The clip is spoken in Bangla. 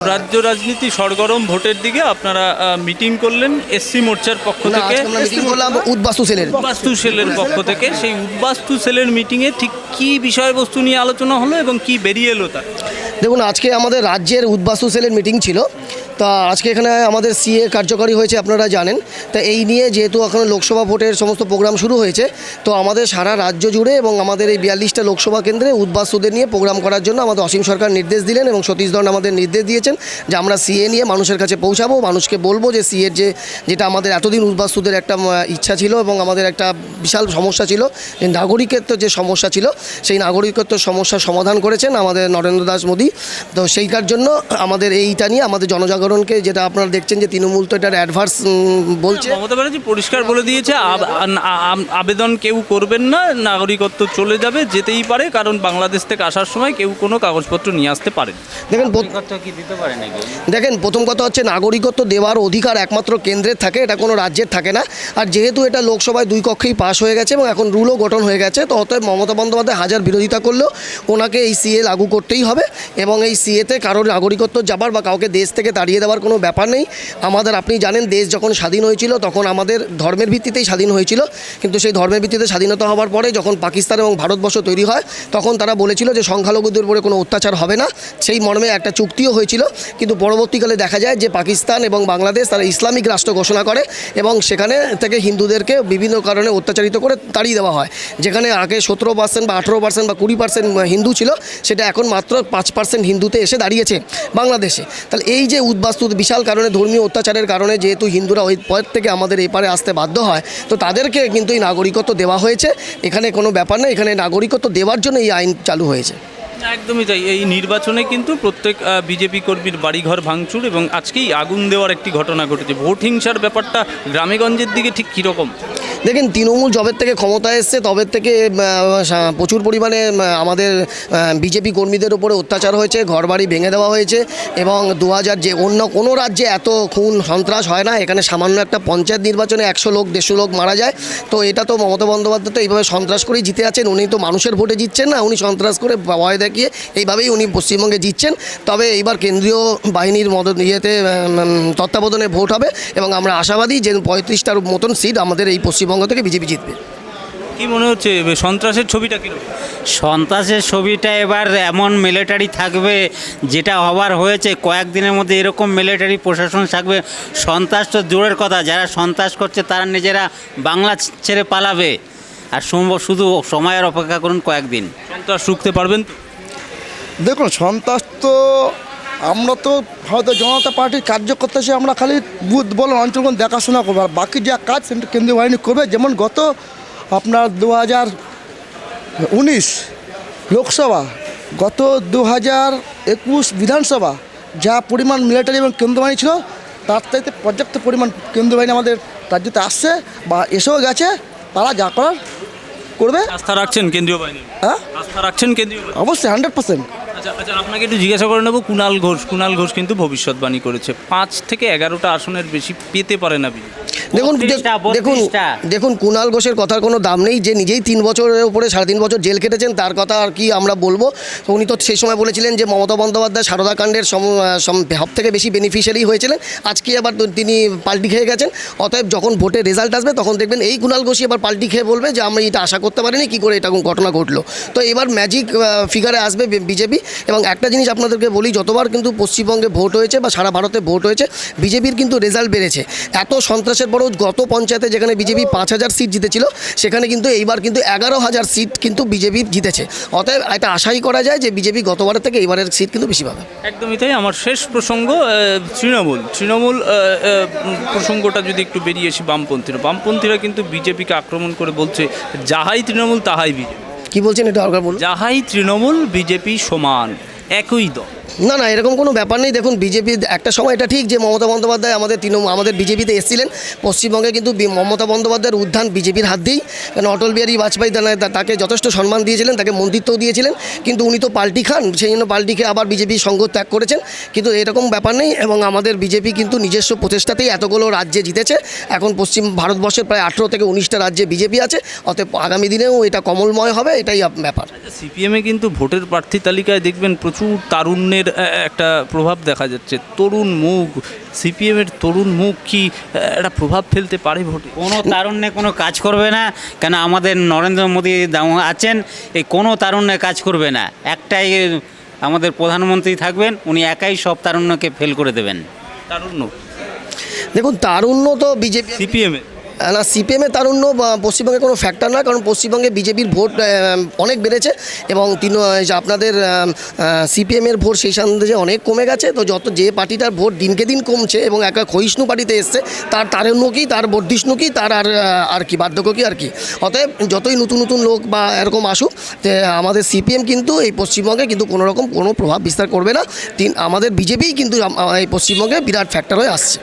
রাজ্য রাজনীতি সরগরম ভোটের দিকে আপনারা মিটিং করলেন এসসি মোর্চার পক্ষ থেকে। উদ্বাস্তু সেলের। উদ্বাস্তু সেলের পক্ষ থেকে। সেই উদ্বাস্তু সেলের মিটিংয়ে ঠিক কি বিষয়বস্তু নিয়ে আলোচনা হলো এবং কি বেরিয়ে এলো তা? দেখুন আজকে আমাদের রাজ্যের উদ্বাস্তু সেলের মিটিং ছিল। তা আজকে এখানে আমাদের সিএ কার্যকরী হয়েছে আপনারা জানেন। তা এই নিয়ে যেহেতু এখন লোকসভা ভোটের সমস্ত প্রোগ্রাম শুরু হয়েছে, তো আমাদের সারা রাজ্য জুড়ে এবং আমাদের এই বিয়াল্লিশটা লোকসভা কেন্দ্রে উদ্বাস্তুদের নিয়ে প্রোগ্রাম করার জন্য আমাদের অসীম সরকার নির্দেশ দিলেন এবং সতীশ ধন আমাদের নির্দেশ দিয়েছেন যে আমরা সিএ নিয়ে মানুষের কাছে পৌঁছাবো, মানুষকে বলব যে সিএর যে, যেটা আমাদের এতদিন উদ্বাস্তুদের একটা ইচ্ছা ছিল এবং আমাদের একটা বিশাল সমস্যা ছিল, যে নাগরিকত্ব যে সমস্যা ছিল, সেই নাগরিকত্ব সমস্যার সমাধান করেছেন আমাদের নরেন্দ্র দাস মোদী। তো সেইটার জন্য আমাদের এইটা নিয়ে আমাদের জনজাগরণকে যেটা আপনারা দেখছেন যে তৃণমূল তো এটার অ্যাডভার্স বলছে। মমতা ব্যানার্জি পরিষ্কার বলে দিয়েছে আবেদন কেউ করবেন না নাগরিকত্ব চলে যাবে যেতেই পারে কারণ বাংলাদেশ থেকে আসার সময় কেউ কোনো কাগজপত্র নিয়ে আসতে পারেন। দেখেন দেখেন প্রথম কথা হচ্ছে নাগরিকত্ব দেওয়ার অধিকার একমাত্র কেন্দ্রের থাকে এটা কোনো রাজ্যের থাকে না। আর যেহেতু এটা লোকসভায় দুই কক্ষেই পাশ হয়ে গেছে এবং এখন রুলও গঠন হয়ে গেছে তো অতএব মমতা বন্দ্যোপাধ্যায় হাজার বিরোধিতা করলেও ওনাকে এই সিএ লাগু করতেই হবে এবং এই সিএতে কারোর নাগরিকত্ব যাবার বা কাউকে দেশ থেকে তাড়িয়ে দেওয়ার কোনো ব্যাপার নেই। আমাদের আপনি জানেন, দেশ যখন স্বাধীন হয়েছিল তখন আমাদের ধর্মের ভিত্তিতেই স্বাধীন হয়েছিল। কিন্তু সেই ধর্মের ভিত্তিতে স্বাধীনতা হওয়ার পরে যখন পাকিস্তান এবং ভারতবর্ষ তৈরি হয়, তখন তারা বলেছিল যে সংখ্যালঘুদের উপরে কোনো অত্যাচার হবে না। সেই মর্মে একটা চুক্তিও হয়েছিল। কিন্তু পরবর্তীকালে দেখা যায় যে পাকিস্তান এবং বাংলাদেশ তারা ইসলামিক রাষ্ট্র ঘোষণা করে এবং সেখানে থেকে হিন্দুদেরকে বিভিন্ন কারণে অত্যাচারিত করে তাড়িয়ে দেওয়া হয়। যেখানে আগে সতেরো পার্সেন্ট বা আঠেরো পার্সেন্ট বা কুড়ি পার্সেন্ট হিন্দু ছিল, সেটা এখন মাত্র পাঁচ পার্সেন্ট হিন্দুতে এসে দাঁড়িয়েছে বাংলাদেশে। তাহলে এই যে উদ্বাস্তু বিশাল কারণে, ধর্মীয় অত্যাচারের কারণে যেহেতু হিন্দুরা ওই পথ থেকে আমাদের এপারে আসতে বাধ্য হয়, তো তাদেরকে কিন্তু এই নাগরিকত্ব দেওয়া হয়েছে। এখানে কোনো ব্যাপার নেই এখানে নাগরিকত্ব দেওয়ার জন্য এই আইন চালু হয়েছে। একদমই তাই, এই নির্বাচনে কিন্তু প্রত্যেক বিজেপি কর্মীর বাড়িঘর ভাঙচুর এবং আজকেই আগুন দেওয়ার একটি ঘটনা ঘটেছে। ভোট হিংসার ব্যাপারটা গ্রামেগঞ্জের দিকে ঠিক কীরকম? দেখেন তৃণমূল জবের থেকে ক্ষমতায় এসছে তবে থেকে প্রচুর পরিমাণে আমাদের বিজেপি কর্মীদের উপরে অত্যাচার হয়েছে, ঘরবাড়ি ভেঙে দেওয়া হয়েছে এবং দু হাজার যে অন্য কোনো রাজ্যে এত খুন সন্ত্রাস হয় না, এখানে সামান্য একটা পঞ্চায়েত নির্বাচনে একশো লোক, দেড়শো লোক মারা যায়। তো এটা তো মমতা বন্দ্যোপাধ্যায় তো এইভাবে সন্ত্রাস করেই জিতে আছেন, উনি তো মানুষের ভোটে জিতছেন না, উনি সন্ত্রাস করে ভয় দেখিয়ে এইভাবেই উনি পশ্চিমবঙ্গে জিতছেন। তবে এইবার কেন্দ্রীয় বাহিনীর মদত, ইয়েতে তত্ত্বাবধানে ভোট হবে এবং আমরা আশাবাদী যে পঁয়ত্রিশটার মতন সিট আমাদের এই পশ্চিমবঙ্গ থেকে বিজেপি জিতবে। কি মনে হচ্ছে সন্ত্রাসের ছবিটা কীরকম? সন্ত্রাসের ছবিটা এবার এমন মিলিটারি থাকবে যেটা হবার হয়েছে কয়েকদিনের মধ্যে এরকম মিলিটারি প্রশাসন থাকবে। সন্ত্রাস তো দূরের কথা যারা সন্ত্রাস করছে তারা নিজেরা বাংলা ছেড়ে পালাবে। আর সম্ভব শুধু সময়ের অপেক্ষা করুন কয়েকদিন। সন্ত্রাস রুখতে পারবেন দেখুন সন্ত্রাস তো আমরা তো ভারতীয় জনতা পার্টির কার্যকর্তা হিসেবে আমরা খালি বুথ বলেন অঞ্চলগুলো দেখাশোনা করব। আর বাকি যা কাজ সেটা কেন্দ্রীয় বাহিনী করবে। যেমন গত আপনার দু হাজার উনিশ লোকসভা গত দু হাজার একুশ বিধানসভা যা পরিমাণ মিলিটারি এবং কেন্দ্র বাহিনী ছিল তার চাইতে পর্যাপ্ত পরিমাণ কেন্দ্র বাহিনী আমাদের রাজ্যতে আসছে বা এসেও গেছে। তারা যা করার করবে। আস্থা রাখছেন কেন্দ্রীয় বাহিনী? হ্যাঁ? আস্থা রাখছেন কেন্দ্রীয় অবশ্যই হান্ড্রেড পার্সেন্ট আচ্ছা আচ্ছা আপনাকে একটু জিজ্ঞাসা করে নেব কুণাল ঘোষ কুণাল ঘোষ কিন্তু ভবিষ্যৎবাণী করেছে। পাঁচ থেকে এগারোটা আসনের বেশি পেতে পারে না বিজেপি। দেখুন দেখুন দেখুন কুণাল ঘোষের কথার কোনো দাম নেই যে নিজেই তিন বছরের উপরে সাড়ে তিন বছর জেল কেটেছেন তার কথা আর কি আমরা বলব। উনি তো সেই সময় বলেছিলেন যে মমতা বন্দ্যোপাধ্যায় সারদা কাণ্ডের সব থেকে বেশি বেনিফিশিয়ারি হয়েছিলেন। আজকে আবার তিনি পাল্টি খেয়ে গেছেন। অতএব যখন ভোটের রেজাল্ট আসবে তখন দেখবেন এই কুণাল ঘোষই আবার পাল্টি খেয়ে বলবে যে আমরা এটা আশা করতে পারিনি কী করে এটা ঘটনা ঘটলো? তো এবার ম্যাজিক ফিগারে আসবে বিজেপি। এবং একটা জিনিস আপনাদেরকে বলি, যতবার কিন্তু পশ্চিমবঙ্গে ভোট হয়েছে বা সারা ভারতে ভোট হয়েছে, বিজেপির কিন্তু রেজাল্ট বেড়েছে। এত সন্ত্রাসের পরেও গত পঞ্চায়েতে যেখানে বিজেপি পাঁচ হাজার সিট জিতেছিল, সেখানে কিন্তু এইবার কিন্তু এগারো হাজার সিট কিন্তু বিজেপি জিতেছে। অতএব এটা আশাই করা যায় যে বিজেপি গতবারের থেকে এবারের সিট কিন্তু বেশি পাবে। একদমই তাই। আমার শেষ প্রসঙ্গ তৃণমূল। তৃণমূল প্রসঙ্গটা যদি একটু বেরিয়ে আসি বামপন্থীরা। বামপন্থীরা কিন্তু বিজেপিকে আক্রমণ করে বলছে, যাহাই তৃণমূল তাহাই বিজেপি। কি বলছেন এটা দরকার বলুন। যাহাই তৃণমূল বিজেপি সমান। একই দল। না না এরকম কোনো ব্যাপার নেই। দেখুন বিজেপি একটা সময় এটা ঠিক যে মমতা বন্দ্যোপাধ্যায় আমাদের তৃণমূল আমাদের বিজেপিতে এসেছিলেন। পশ্চিমবঙ্গে কিন্তু মমতা বন্দ্যোপাধ্যায়ের উত্থান বিজেপির হাত দিয়েই। কারণ অটল বিহারী বাজপেয়ী তাকে যথেষ্ট সম্মান দিয়েছিলেন তাকে মন্ত্রিত্বও দিয়েছিলেন। কিন্তু উনি তো পাল্টি খান সেই জন্য পাল্টি খেয়ে আবার বিজেপি সঙ্গ ত্যাগ করেছেন। কিন্তু এরকম ব্যাপার নেই এবং আমাদের বিজেপি কিন্তু নিজস্ব প্রচেষ্টাতেই এতগুলো রাজ্যে জিতেছে। এখন পশ্চিম ভারতবর্ষের প্রায় আঠেরো থেকে উনিশটা রাজ্যে বিজেপি আছে। অতএব আগামী দিনেও এটা কমলময় হবে এটাই ব্যাপার। সিপিএমে কিন্তু ভোটের প্রার্থী তালিকায় দেখবেন প্রচুর প্রচুর তারুণ্যের একটা প্রভাব দেখা যাচ্ছে। তরুণ মুখ সিপিএমের তরুণ মুখ কি একটা প্রভাব ফেলতে পারে ভোটে? কোনো তারুণ্যে কোনো কাজ করবে না কেন আমাদের নরেন্দ্র মোদী দাম- আছেন এই কোনো তারুণ্যে কাজ করবে না। একটাই আমাদের প্রধানমন্ত্রী থাকবেন উনি একাই সব তারুণ্যকে ফেল করে দেবেন। তারুণ্য? দেখুন তারুণ্য তো বিজেপি সিপিএমে না সিপিএমের তারুণ্য পশ্চিমবঙ্গে কোনো ফ্যাক্টর না, কারণ পশ্চিমবঙ্গে বিজেপির ভোট অনেক বেড়েছে এবং তিন আপনাদের সিপিএমের ভোট সেই সন্দেহে অনেক কমে গেছে, তো যত যে পার্টিটার ভোট দিনকে দিন কমছে এবং একা ক্ষয়িষ্ণু পার্টিতে এসছে, তার তারুণ্য কি, তার বর্ধিষ্ণু কি, তার আর আর কি, বার্ধক্য কি, আর কি। অতএব যতই নতুন নতুন লোক বা এরকম আসুক, যে আমাদের সিপিএম কিন্তু এই পশ্চিমবঙ্গে কিন্তু কোনো রকম কোনো প্রভাব বিস্তার করবে না। তিন, আমাদের বিজেপিই কিন্তু এই পশ্চিমবঙ্গে বিরাট ফ্যাক্টর হয়ে আসছে।